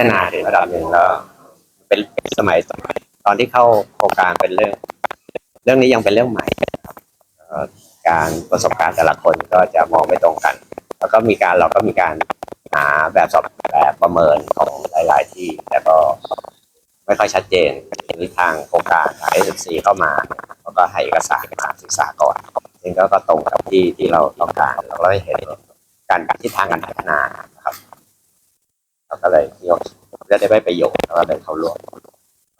ฒนาถึงระดับหนึ่งแล้วเป็นสมัยสมัย ตอนที่เข้าโครงการเป็นเรื่อง เรื่องนี้ยังเป็นเรื่องใหม่การประสบการณ์แต่ละคนก็จะมองไม่ตรงกัน แล้วก็มีการเราก็มีการหาแบบสอบแบบประเมินของหลาย ๆ ที่แล้วก็ไม่ค่อยชัดเจนทีนี้ทางโครงการทาง SMC เข้ามาแล้วก็ให้เอกสารมาศึกษาก่อนซึ่งก็ตรงกับที่ที่เราต้องการเราก็ได้เห็นการทิศทางการพัฒนานะครับ เราก็เลยยกเลือกได้ไปประโยชน์แล้วก็เลยเข้าร่วม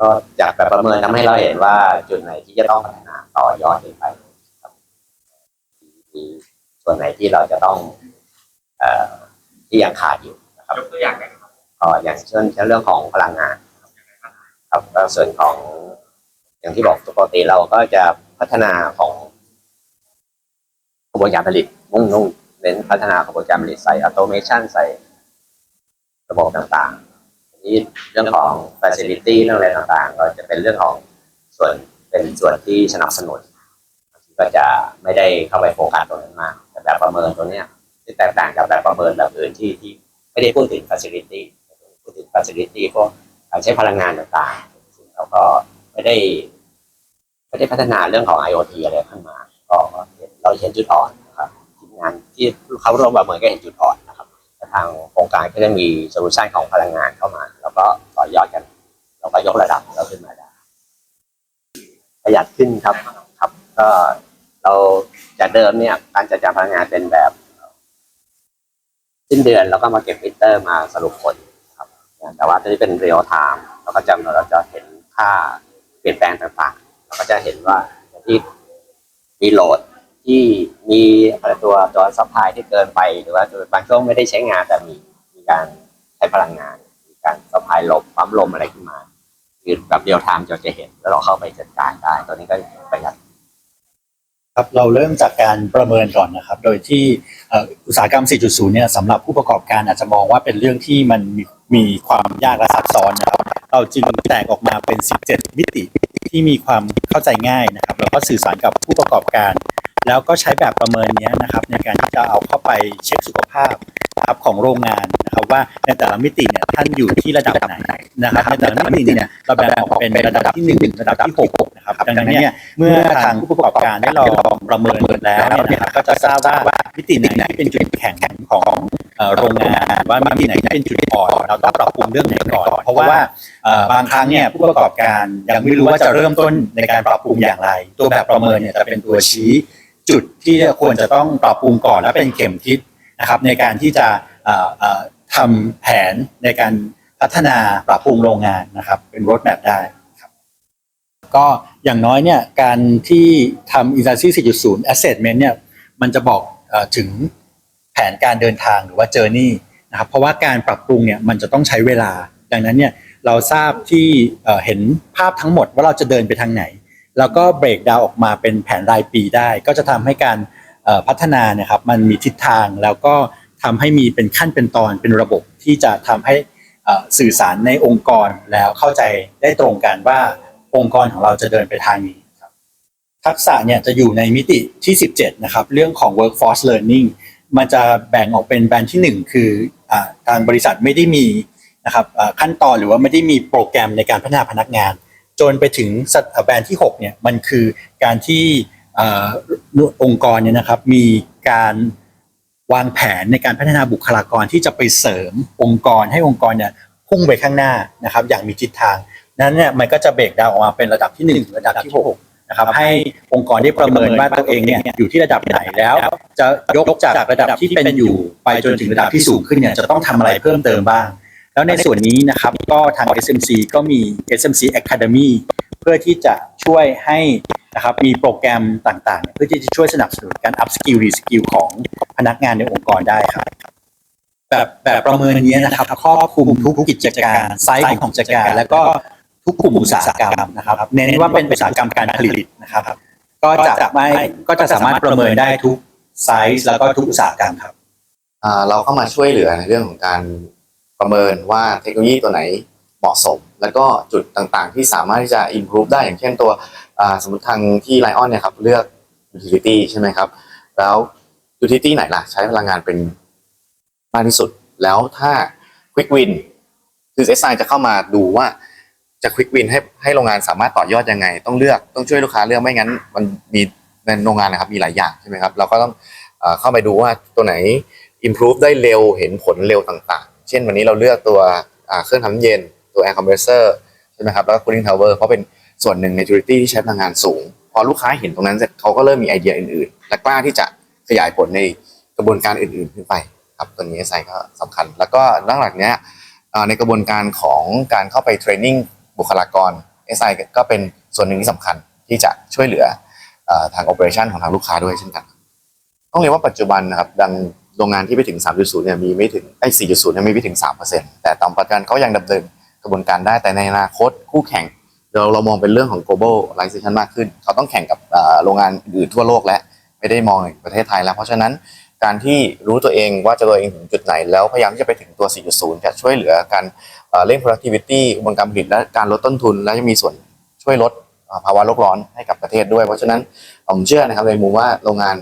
ก็จากแบบประเมินทำให้เราเห็นว่าจุดไหนที่จะต้องพัฒนาต่อยอดไปมีส่วนไหนที่เราจะต้องเอ่อที่ยังขาดอยู่นะครับยกตัวอย่างได้ไหมครับก็อย่างเช่นเรื่องของพลังงาน ครับก็ส่วนของอย่างที่บอกปกติเราก็จะพัฒนาของกระบวนการผลิตมุ่งนุ่งเน้นพัฒนากระบวนการผลิตใส่อ u โ o เมชันใส่ ระบบต่างๆนนี้เรื่องของ facility เรื่องอะไรต่างๆ ก็จะเป็นเรื่องของส่วนเป็นส่วนที่สนับสนุนก็จะไม่ได้เข้าไปโฟกัสตรงนั้นมากแต่แบบประเมินตัวเนี้ยที่แตกต่างกับแบบประเมินแบบอื่นที่ที่ไม่ได้พูดถึง facility พูดถึง facility พวกการใช้พลังงานต่างๆซึ่งเราก็ไม่ได้ไม่ได้พัฒนาเรื่องของ IoT อะไรขึ้นมา ก็เราเห็นจุดอ่อนนะครับทีมงานที่เขาร่วมประเมินก็เห็นจุดอ่อน ทางโครงการก็จะมีโซลูชันของพลังงานเข้ามา แล้วก็ต่อยอดกันเราก็ยกระดับเราขึ้นมาได้ประหยัดขึ้นครับครับ ก็เราจากเดิมเนี่ย การจัดการพลังงานเป็นแบบสิ้นเดือนแล้วก็มาเก็บมิเตอร์มาสรุปผลครับ แต่ว่าตอนนี้เป็นเรียลไทม์เราก็จะเราจะเห็นค่าเปลี่ยนแปลงต่างๆ เราก็จะเห็นว่าที่มีโหลด ที่มีอะไรตัวตัวซัพพลายที่เกินไปหรือว่าบางช่วงไม่ได้ใช้งานแต่มีมีการใช้พลังงาน มีการซัพพลายลมปั๊มลมอะไรขึ้นมาคือแบบเรียลไทม์เราจะเห็นแล้วเราเข้าไปจัดการได้ตัวนี้ก็ประหยัดครับเราเริ่มจากการประเมินก่อนนะครับ โดยที่อุตสาหกรรม 4.0 เนี่ยสำหรับผู้ประกอบการอาจจะมองว่าเป็นเรื่องที่มันมีมีความยากและซับซ้อนนะครับเราจึงแตกออกมาเป็น 17 มิติที่มีความเข้าใจง่ายนะครับแล้วก็สื่อสารกับผู้ประกอบการ แล้วก็ใช้แบบประเมินนี้นะครับในการที่จะเอาเข้าไปเช็คสุขภาพครับของโรงงานนะครับว่าในแต่ละมิติเนี่ยท่านอยู่ที่ระดับไหนนะครับในแต่ละมิติเนี่ยเราแบ่งออกเป็นระดับที่หนึ่งถึงระดับที่หกนะครับดังนั้นเนี่ยเมื่อทางผู้ประกอบการได้ลองประเมินแล้วเนี่ยนะครับก็จะทราบว่ามิติไหนที่เป็นจุดแข็งของเอ่อโรงงานว่ามิติไหนที่เป็นจุดอ่อนเราต้องปรับปรุงเรื่องไหนก่อน เพราะว่าเอ่อบางครั้งเนี่ยผู้ประกอบการยังไม่รู้ว่าจะเริ่มต้นในการปรับปรุงอย่างไร ตัวแบบประเมินเนี่ยจะเป็นตัวชี้ จุดที่ควรจะต้องปรับปรุงก่อนและเป็นเข็มทิศนะครับในการที่จะทำแผนในการพัฒนาปรับปรุงโรงงานนะครับ เป็นรถแมพได้ก็อย่างน้อยเนี่ยการที่ทำ Industry 4.0 Assessment เนี่ยมันจะบอกอถึงแผนการเดินทางหรือว่า Journey นะครับเพราะว่าการปรับปรุงเนี่ยมันจะต้องใช้เวลา ดังนั้นเนี่ยเราทราบที่เห็นภาพทั้งหมดว่าเราจะเดินไปทางไหน แล้วก็เบรกดาวออกมาเป็นแผนรายปีได้ ก็จะทำให้การพัฒนาเนะครับมันมีทิศทางแล้วก็ทำให้มีเป็นขั้นเป็นตอนเป็นระบบที่จะทำให้สื่อสารในองค์กรแล้วเข้าใจได้ตรงกันว่าองค์กรของเราจะเดินไปทางนี้ครับทักษะเนี่ยจะอยู่ในมิติที่ 17 นะครับ เรื่องของ workforce learning มันจะแบ่งออกเป็นแบรนด์ที่ 1 คืออาทางบริษัทไม่ได้มีนะครับขั้นตอนหรือว่าไม่ได้มีโปรแกรมในการพัฒนาพนักงาน จนไปถึงสัตแบรนด์ที่6เนี่ยมันคือการที่อองค์กรเนี่ยนะครับมีการวางแผนในการพัฒนาบุคลากรที่จะไปเสริมองค์กรให้องค์กรเนี่ยพุ่งไปข้างหน้านะครับอย่างมีทิศทางนั้นเนี่ยมันก็จะเบรกดาวออกมาเป็นระดับที่1ถึงระดับที่6นะครับให้องค์กรได้ประเมินว่าตัวเองเนี่ยอยู่ที่ระดับไหนแล้ว จะยกจากระดับที่เป็นอยู่ไปจนถึงระดับที่สูงขึ้นเนี่ยจะต้องทำอะไรเพิ่มเติมบ้าง แล้วในส่วนนี้นะครับก็ทาง SMC ก็มี SMC Academy เพื่อที่จะช่วยให้นะครับมีโปรแกรมต่างๆ เพื่อที่จะช่วยสนับสนุนการ up skill re skill ของพนักงานในองค์กรได้ครับ แบบแบบประเมินนี้นะครับครอบคลุมทุกกิจการไซส์ของกิจการ แล้วก็ทุกกลุ่มอุตสาหกรรมนะครับ เน้นว่าเป็นอุตสาหกรรมการผลิตนะครับ ก็จะไม่ก็จะสามารถประเมินได้ทุกไซส์แล้วก็ทุกอุตสาหกรรมครับเราเข้ามาช่วยเหลือในเรื่องของการ ประเมินว่าเทคโนโลยีตัวไหนเหมาะสม แล้วก็จุดต่างๆ ที่สามารถที่จะ improve ได้อย่างเช่นตัวสมมติทางที่ Lion เนี่ยครับเลือก utility ใช่ไหมครับ แล้ว utility ไหนล่ะ ใช้พลังงานเป็นมากที่สุด แล้วถ้า quick win คือ SI จะเข้ามาดูว่าจะควิกวินให้ให้โรงงานสามารถต่อยอดยังไง ต้องเลือกต้องช่วยลูกค้าเลือกไม่งั้น มันมีในโรงงานนะครับมีหลายอย่างใช่ไหมครับ เราก็ต้องเอ่อเข้าไปดูว่าตัวไหน improve ได้เร็วเห็นผลเร็วต่างๆ เช่นวันนี้เราเลือกตัวเครื่องทำน้ำเย็นตัว air compressor ใช่ไหมครับแล้วก็ cooling tower เพราะเป็นส่วนหนึ่งใน utility ที่ใช้พลังงานสูง พอลูกค้าเห็นตรงนั้นเสร็จเขาก็เริ่มมีไอเดียอื่นๆ และกล้าที่จะขยายผลในกระบวนการอื่นๆขึ้นไปครับตัวนี้ SI ก็สำคัญ แล้วก็นหลังเนี้ยในกระบวนการของการเข้าไปเทรนนิ่งบุคลากร SI ก็เป็นส่วนหนึ่งที่สำคัญที่จะช่วยเหลือเอ่อทาง operation ของทางลูกค้าด้วยเช่นกัน ต้องเรียนว่าปัจจุบันนะครับดัง โรงงานที่ไปถึง 3.0 เนี่ยมีไม่ถึงไอ้4.0 เนี่ยมีไม่ถึง 3%แต่ตามปัจจุบันเขายังดำเนินกระบวนการได้แต่ในอนาคตคู่แข่งเราเรามองเป็นเรื่องของ globalization มากขึ้น เขาต้องแข่งกับโรงงานอื่นทั่วโลกแล้วไม่ได้มองในประเทศไทยแล้ว เพราะฉะนั้นการที่รู้ตัวเองว่าจะตัวเองถึงจุดไหน แล้วพยายามที่จะไปถึงตัว 4.0 จะช่วยเหลือการเร่ง productivity กระบวนการผลิตและการลดต้นทุน และจะมีส่วนช่วยลดภาวะโลกร้อนให้กับประเทศด้วย เพราะฉะนั้นผมเชื่อนะครับในมุมว่าโรงงาน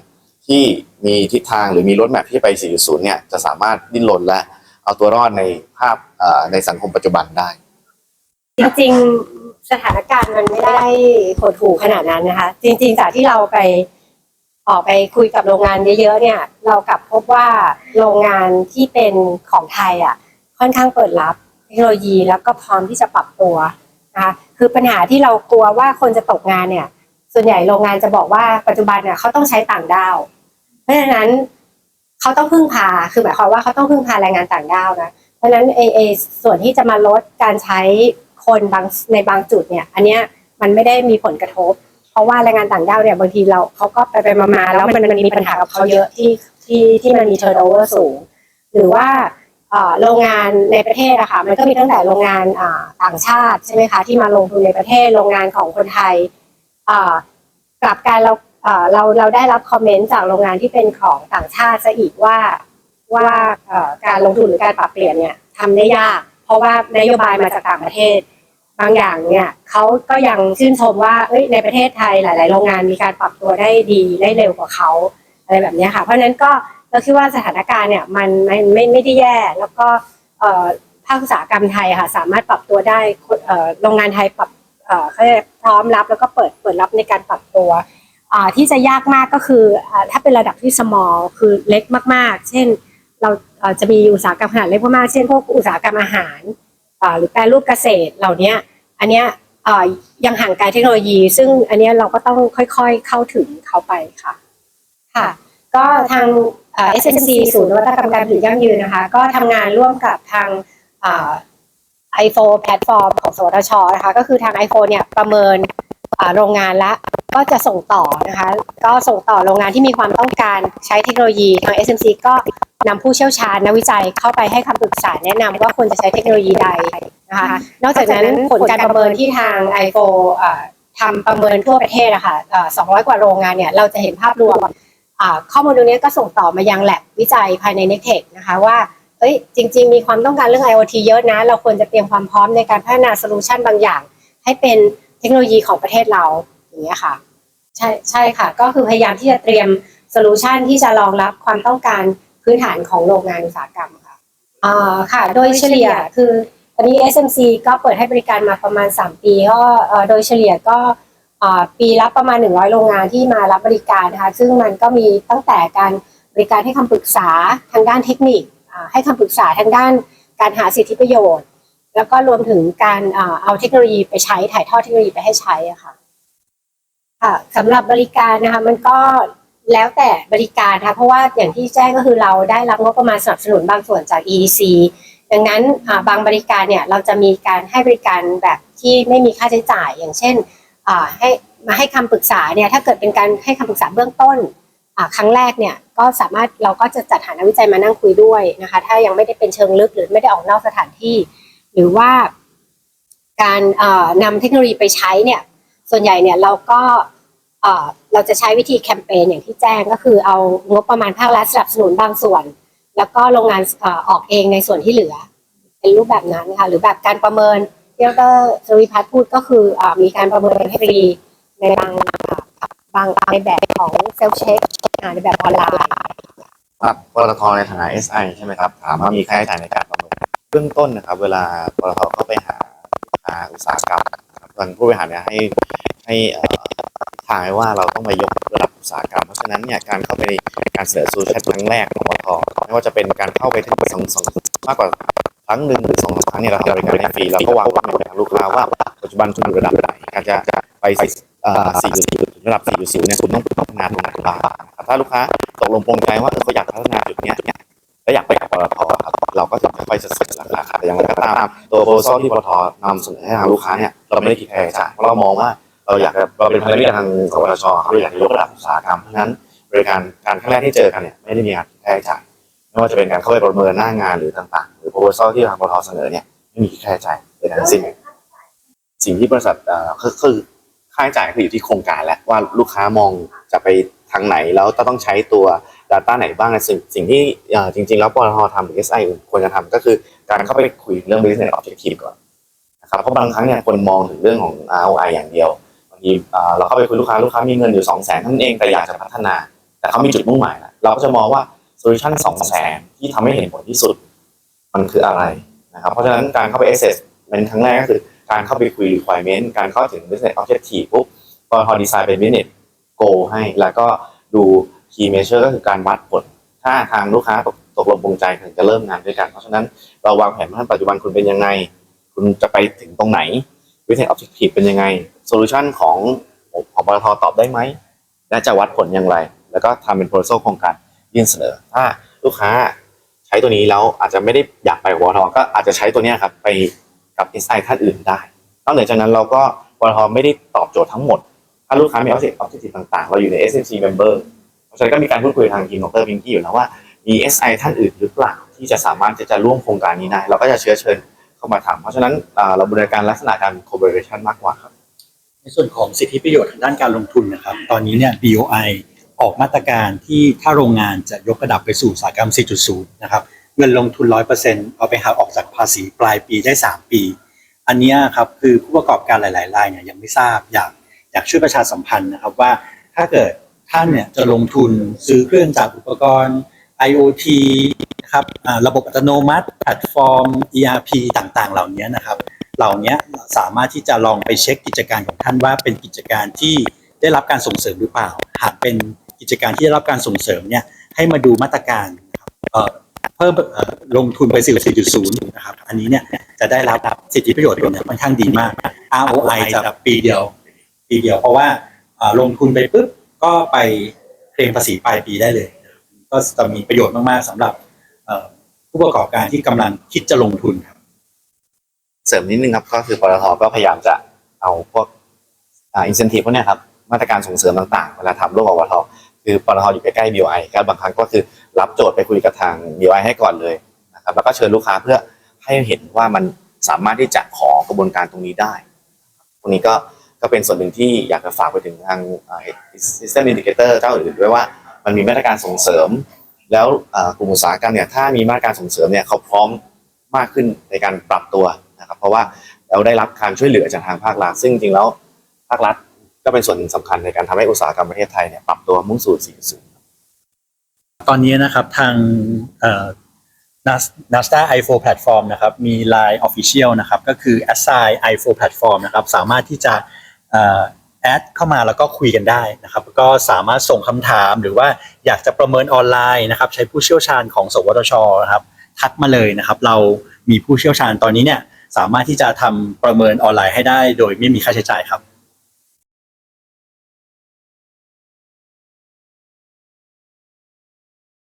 ที่มีทิศทางหรือมีรถแมพที่ไป 4.0 เนี่ยจะสามารถดิ้นรนและเอาตัวรอดในภาพเอ่อในสังคมปัจจุบันได้ จริงๆสถานการณ์มันไม่ได้โหดหู่ขนาดนั้นนะคะ จริงๆจากที่เราไปออกไปคุยกับโรงงานเยอะๆเนี่ย เรากลับพบว่าโรงงานที่เป็นของไทยอะค่อนข้างเปิดรับเทคโนโลยีแล้วก็พร้อมที่จะปรับตัวนะคะคือปัญหาที่เรากลัวว่าคนจะตกงานเนี่ย ส่วนใหญ่โรงงานจะบอกว่าปัจจุบันเนี่ยเขาต้องใช้ต่างด้าวเพ ราะฉะนั้นเขาต้องพึ่งพาคือหมายความว่าเขาต้องพึ่งพาแรงงานต่างด้าวนะเพราะฉะนั้นเอเอส่วนที่จะมาลดการใช้คนบางในบางจุดเนี่ย อันเนี้ยมันไม่ได้มีผลกระทบ เพราะว่าแรงงานต่างด้าวเนี่ยบางทีเราเขาก็ไปไปมามาแล้วมันมันมีปัญหากับเขาเยอะที่ที่ที่มันมีเทอร์โนเวอร์สูง หรือว่าโรงงานในประเทศอะค่ะมันก็มีตั้งแต่โรงงานต่างชาติใช่ไหมคะที่มาลงทุนในประเทศโรงงานของคนไทยกลับการเรา เราเราได้รับคอมเมนต์จากโรงงานที่เป็นของต่างชาติซะอีกว่าว่าการลงทุนหรือการปรับเปลี่ยนเนี่ยทำได้ยาก เพราะว่านโยบายมาจากต่างประเทศ บางอย่างเนี่ยเขาก็ยังชื่นชมว่าเอ้ยในประเทศไทยหลาย ๆ โรงงานมีการปรับตัวได้ดีได้เร็วกว่าเขาอะไรแบบนี้ค่ะ เพราะฉะนั้นก็เราคิดว่าสถานการณ์เนี่ยมันมันไม่ไม่ได้แย่แล้วก็ภาคอุตสาหกรรมไทยค่ะสามารถปรับตัวได้โรงงานไทยปรับเอ่อเขาพร้อมรับแล้วก็เปิดเปิดรับในการปรับตัว ที่จะยากมากก็คืออ่าถ้าเป็นระดับที่ small คือเล็กมากๆ เช่นเราอ่อจะมีอุตสาหกรรมขนาดเล็กมากๆเช่นพวกอุตสาหกรรมอาหารอ่าหรือแปรรูปเกษตรเหล่านี้อันเนี้ยอ่ายังห่างไกลเทคโนโลยี ซึ่งอันเนี้ยเราก็ต้องค่อยๆเข้าถึงเขาไปค่ะค่ะก็ทางเอ่อ SMC ศูนย์นวัตกรรมการผลิตยั่งยืนนะคะ ก็ทำงานร่วมกับทางไอโฟแพลตฟอร์มของสวทชนะคะก็คือทาง iPhone เนี่ยประเมินอ่าโรงงานละ ก็จะส่งต่อนะคะ ก็ส่งต่อโรงงานที่มีความต้องการใช้เทคโนโลยีทาง SMC ก็นำผู้เชี่ยวชาญนักวิจัยเข้าไปให้คำปรึกษาแนะนำว่าควรจะใช้เทคโนโลยีใดนะคะ นอกจากนั้นผลการประเมินที่ทาง iPhone อ่าทำประเมินทั่วประเทศอะค่ะเอ่อ200 กว่าโรงงานเนี่ยเราจะเห็นภาพรวมข้อมูลตรงนี้ก็ส่งต่อมายังแลบวิจัยภายใน n e c t e c h นะคะว่าเอ้ยจริง ๆ มีความต้องการเรื่อง IoT เยอะนะ เราควรจะเตรียมความพร้อมในการพัฒนาโซลูชันบางอย่าง ให้เป็นเทคโนโลยีของประเทศเรา อย่างเงี้ยค่ะ ใช่ใช่ค่ะ ก็คือพยายามที่จะเตรียมโซลูชันที่จะรองรับความต้องการพื้นฐานของโรงงานอุตสาหกรรมค่ะอ่าค่ะ โดยเฉลี่ยคือตอนนี้ SMC ก็เปิดให้บริการมาประมาณ 3 ปีก็เอ่อโดยเฉลี่ยก็อ่าปีละประมาณ 100 โรงงานที่มารับบริการนะคะซึ่งมันก็มีตั้งแต่การบริการให้คำปรึกษาทางด้านเทคนิคอ่าให้คำปรึกษาทางด้านการหาสิทธิประโยชน์ แล้วก็รวมถึงการอ่าเอาเทคโนโลยีไปใช้ถ่ายทอดเทคโนโลยีไปให้ใช้อะค่ะ ค่ะสำหรับบริการนะคะมันก็แล้วแต่บริการนะคะเพราะว่าอย่างที่แจ้งก็คือเราได้รับงบประมาณสนับสนุนบางส่วนจาก EDC ดังนั้นอ่าบางบริการเนี่ยเราจะมีการให้บริการแบบที่ไม่มีค่าใช้จ่ายอย่างเช่นอ่าให้มาให้คำปรึกษาเนี่ยถ้าเกิดเป็นการให้คำปรึกษาเบื้องต้นอ่าครั้งแรกเนี่ยก็สามารถเราก็จะจัดหานักวิจัยมานั่งคุยด้วยนะคะถ้ายังไม่ได้เป็นเชิงลึกหรือไม่ได้ออกนอกสถานที่ หรือว่าการเอ่อนำเทคโนโลยีไปใช้เนี่ย ส่วนใหญ่เนี่ยเราก็เอ่อเราจะใช้วิธีแคมเปญอย่างที่แจ้งก็คือเอางบประมาณภาครัฐสนับสนุนบางส่วน แล้วก็โรงงานเอ่อออกเองในส่วนที่เหลือ เป็นรูปแบบนั้นค่ะหรือแบบการประเมินที่ดรสริพัฒน์พูดก็คืออมีการประเมินให้ฟรีในบางบางในแบบของเซลฟ์เช็คในแบบออนไลน์ครับปตทในฐานะ SI ใช่ไหมครับถามว่ามีค่าใช้จ่ายในการประเมินเบื้องต้นนะครับ เวลาปตทเข้าไปหาลูกค้าอุตสาหกรรม ทางผู้บริหารเนี่ยให้ให้ทางว่าเราต้องไปยกระดับอุตสาหกรรม เพราะฉะนั้นเนี่ยการเข้าไปในการเสนอโซลูชันครั้งแรกของปตทไม่ว่าจะเป็นการเข้าไปถึงสองสองมากกว่าครั้งหนึ่งหรือสองครั้งเนี่ยเราทำบริการให้ฟรีเราก็วางเป้าหมายทางลูกค้าว่าปัจจุบันคุณอยู่ระดับไหนการจะไปเอ่อสี่จุดถึงระดับสี่จุดศูนย์เนี่ยคุณต้องพัฒนาตรงไหนบ้างรับถ้าลูกค้าตกลงปรงใจว่าเออเขาอยากพัฒนาจุดเนี้ยและอยากไปกับปตท เราก็จะค่อยๆเสนอราคาแต่อย่างไรก็ตามตัวโปรโซที่ปตทนำเสนอให้ทางลูกค้าเนี่ยเราไม่ได้คิดค่าใช้จ่ายเพราะเรามองว่าเราอยากเราเป็นพันธมิตรทางสวทชเราอยากจะยกระดับอุตสาหกรรมเพราะฉะนั้นบริการการครั้งแรกที่เจอกันเนี่ยไม่ได้มีการคิดค่าใช้จ่ายไม่ว่าจะเป็นการเข้าไปประเมินหน้างานหรือต่างๆ หรือโปรโพที่ทางปตทเสนอเนี่ยไม่มีคิดค่าใช้จ่ายเป็นทั้งสิ้นสิ่งที่บริษัทคือคือค่าใช้จ่ายคืออยู่ที่โครงการแล้วว่าลูกค้ามองจะไปทางไหนแล้วต้องใช้ตัว Data ไหนบ้างนสิ่งสิ่งที่จริง ๆ แล้วปตททำหรือ SI ควรจะทำก็คือการเข้าไปคุยเรื่อง business objective ก่อนนะครับเพราะบางครั้งเนี่ยคนมองถึงเรื่องของ ROI อย่างเดียวบางทีเราเข้าไปคุยลูกค้าลูกค้ามีเงินอยู่2 0 0 0 0 0ท่านเองแต่อยากจะพัฒนา แต่เขามีจุดมุ่งหมายนะเราก็จะมองว่าโซลูชัน2 0 0 0 0 0ที่ทำให้เห็นผลที่สุด มันคืออะไรนะครับเพราะฉะนั้นการเข้าไป assess เป็นครั้งแรกก็คือการเข้าไปคุย requirement การเข้าถึง business objective ปุ๊บปตทดีไซน์เป็น business goal ให้ แล้วก็ดู key measure ก็คือการวัดผล ถ้าทางลูกค้าตกตกลงปรงใจถึงจะเริ่มงานด้วยกัน เพราะฉะนั้นเราวางแผนว่าปัจจุบันคุณเป็นยังไง คุณจะไปถึงตรงไหน business objective เป็นยังไง solution ของของปตทตอบได้ไหมและจะวัดผลอย่างไร แล้วก็ทำเป็น proposal โครงการยื่นเสนอ ถ้าลูกค้าใช้ตัวนี้แล้วอาจจะไม่ได้อยากไปกับปตทก็อาจจะใช้ตัวนี้ครับไปกับ SI ท่านอื่นได้นอกเหนือจากนั้นเราก็ปตทไม่ได้ตอบโจทย์ทั้งหมด ถ้าลูกค้ามี objectives ต่างๆ เราอยู่ใน SMC member ฉะนั้นก็มีการพูดคุยทางทีมดรพิงกี้อยู่แล้วว่ามี SI ท่านอื่นหรือเปล่าที่จะสามารถจะร่วมโครงการนี้ได้ เราก็จะเชื้อเชิญเข้ามาทำเพราะฉะนั้นเราบริการลักษณะการ collaboration มากกว่าครับ ในส่วนของสิทธิประโยชน์ทางด้านการลงทุนนะครับ ตอนนี้เนี่ย BOI ออกมาตรการที่ถ้าโรงงานจะยกระดับไปสู่อุตสาหกรรม 4.0 นะครับ เงินลงทุน 100%เอาไปหักออกจากภาษีปลายปีได้ 3 ปี อันนี้ครับคือผู้ประกอบการหลาย ๆ รายเนี่ยยังไม่ทราบอยากอยากช่วยประชาสัมพันธ์นะครับว่าถ้าเกิด ท่านเนี่ยจะลงทุนซื้อเครื่องจักรอุปกรณ์ IoT นะครับระบบอัตโนมัติแพลตฟอร์ม ERP ต่างๆ เหล่านี้นะครับ เหล่านี้สามารถที่จะลองไปเช็คกิจการของท่านว่าเป็นกิจการที่ได้รับการส่งเสริมหรือเปล่า หากเป็นกิจการที่ได้รับการส่งเสริมเนี่ยให้มาดูมาตรการเพิ่มลงทุนไป4.0 นะครับ อันนี้เนี่ยจะได้รับสิทธิประโยชน์ตรงนี้ค่อนข้างดีมาก ROI จะปีเดียว ปีเดียวเพราะว่าลงทุนไปปุ๊บ ก็ไปเคลมภาษีปลายปีได้เลยนะครับก็จะมีประโยชน์มากๆสำหรับเอ่อผู้ประกอบการที่กำลังคิดจะลงทุนครับ เสริมนิดนึงครับก็คือปตทก็พยายามจะเอาพวกอ่าอินเซนティブพวกเนี้ยครับมาตรการส่งเสริมต่างๆ เวลาทำร่วมกับปตทคือปตทอยู่ใกล้ๆ BOI ก็บางครั้งก็คือรับโจทย์ไปคุยกับทาง BOI ให้ก่อนเลยนะครับแล้วก็เชิญลูกค้าเพื่อให้เห็นว่ามันสามารถที่จะขอกระบวนการตรงนี้ได้ตรงนี้ก็ ก็เป็นส่วนหนึ่งที่อยากจะฝากไปถึงทาง System Indicator เจ้าอื่นด้วยว่ามันมีมาตรการส่งเสริม แล้วกลุ่มอุตสาหกรรมเนี่ยถ้ามีมาตรการส่งเสริมเนี่ยเขาพร้อมมากขึ้นในการปรับตัวนะครับเพราะว่าเราได้รับการช่วยเหลือจากทางภาครัฐ ซึ่งจริงๆแล้วภาครัฐก็เป็นส่วนหนึ่งสำคัญในการทำให้อุตสาหกรรมประเทศไทยเนี่ยปรับตัวมุ่งสู่4.0ตอนนี้นะครับทางเอ่อ Nas- Nasdaq i4 Platform นะครับมี Line Official นะครับก็คือ Assign i4 Platform นะครับสามารถที่จะ แอดเข้ามาแล้วก็คุยกันได้นะครับก็สามารถส่งคำถามหรือว่าอยากจะประเมินออนไลน์นะครับ ใช้ผู้เชี่ยวชาญของ สวทชนะครับทักมาเลยนะครับ เรามีผู้เชี่ยวชาญตอนนี้เนี่ยสามารถที่จะทำประเมินออนไลน์ให้ได้ โดยไม่มีค่าใช้จ่ายครับ